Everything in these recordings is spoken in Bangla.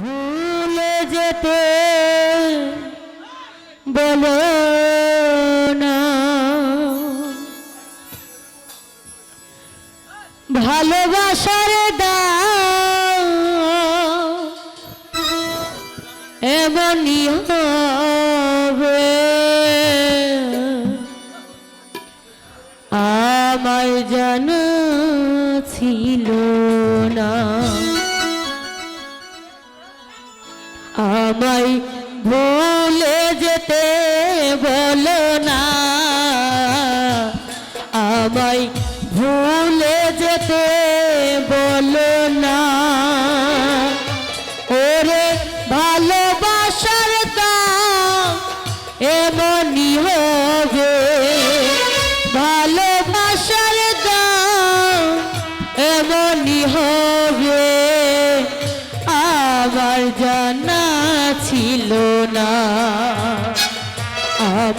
ভুলে যেতে বলো না। ভালোবাসার দাও এমনই হবে। আমায় ছিল আমায় ভুলে যেতে বলো না। আমায় ভুলে যেতে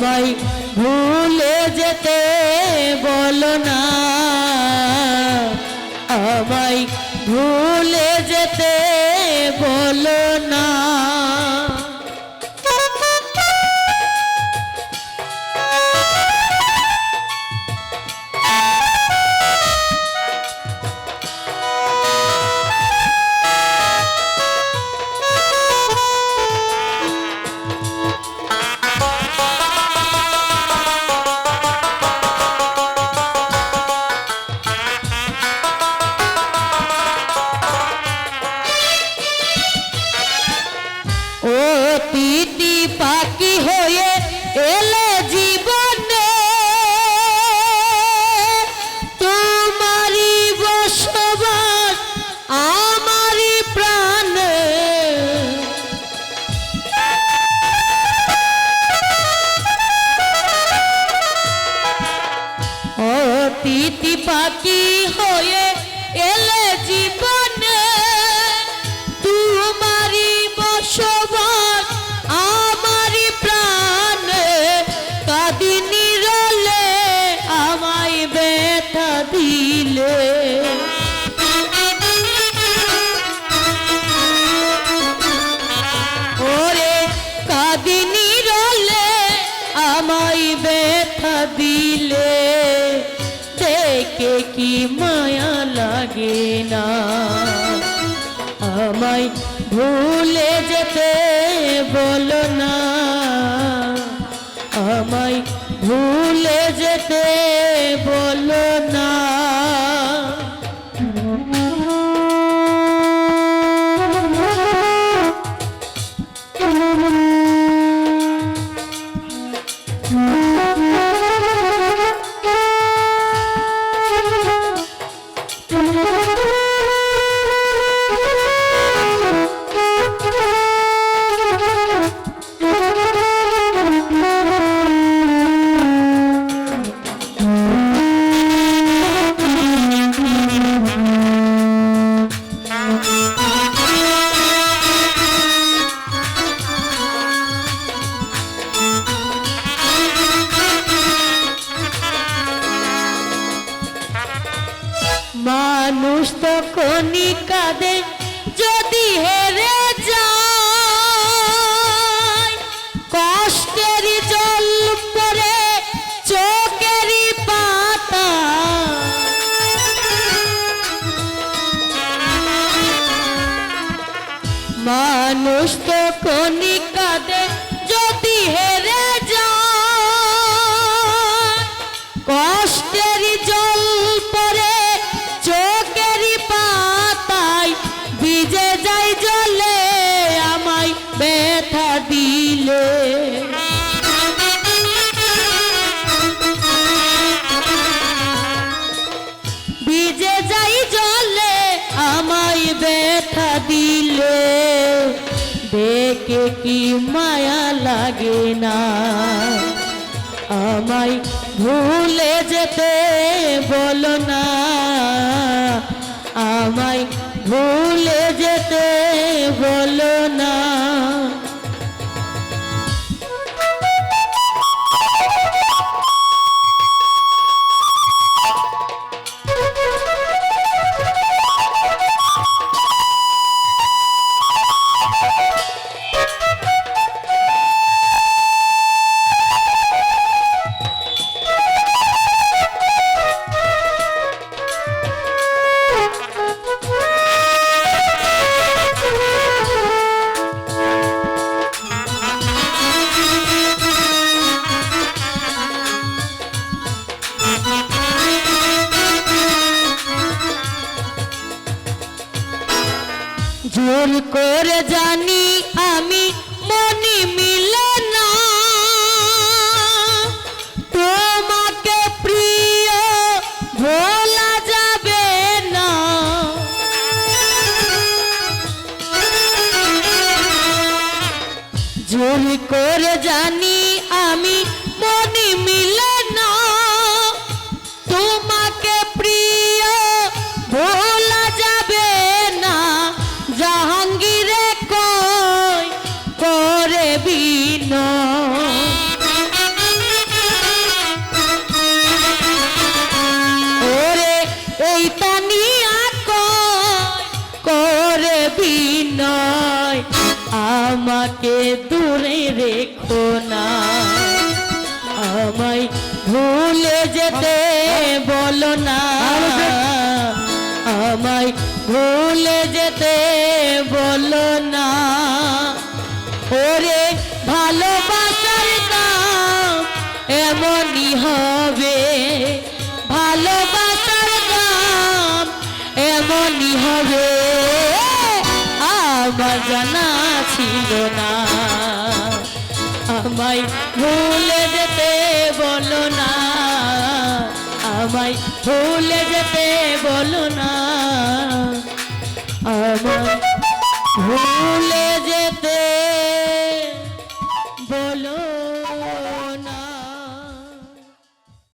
আমায় ভুলে যেতে বলো না। তিতি পাখি হয়ে এলে জীবনে মায়া লাগে না। আমায় ভুলে যেতে বলো না। আমায় ভুলে যেতে বলো মানুষ তো কোনি কাঁদে, যদি হেরে যায়। কষ্টের জল পরে চোখেরই পাতা। মানুষ তো কোনি কাঁদে ভিজে যায় জলে আমায় ব্যথা দিলে। ভিজে যাই জলে আমায় ব্যথা দিলে। দেখে কি মায়া লাগে না। আমায় ভুলে যেতে বলো না। আমায় ভুলে বলো না। করে জানি আমি মনি মিলে না তোমাকে প্রিয় ভোলা যাবে না। জোর করে জানি আমি মনি মিলে না তোমাকে আমাকে দূরে রেখো না। আমায় ভুলে যেতে বলো না। আমায় ভুলে যেতে বলো না। ওরে ভালোবাসার দাম এমনই হবে। ভালোবাসার দাম এমনই হবে। আমার জানা ছিল না আমায় ভুলে যেতে বলো না। আমায় ভুলে যেতে বলো না। আমায় ভুলে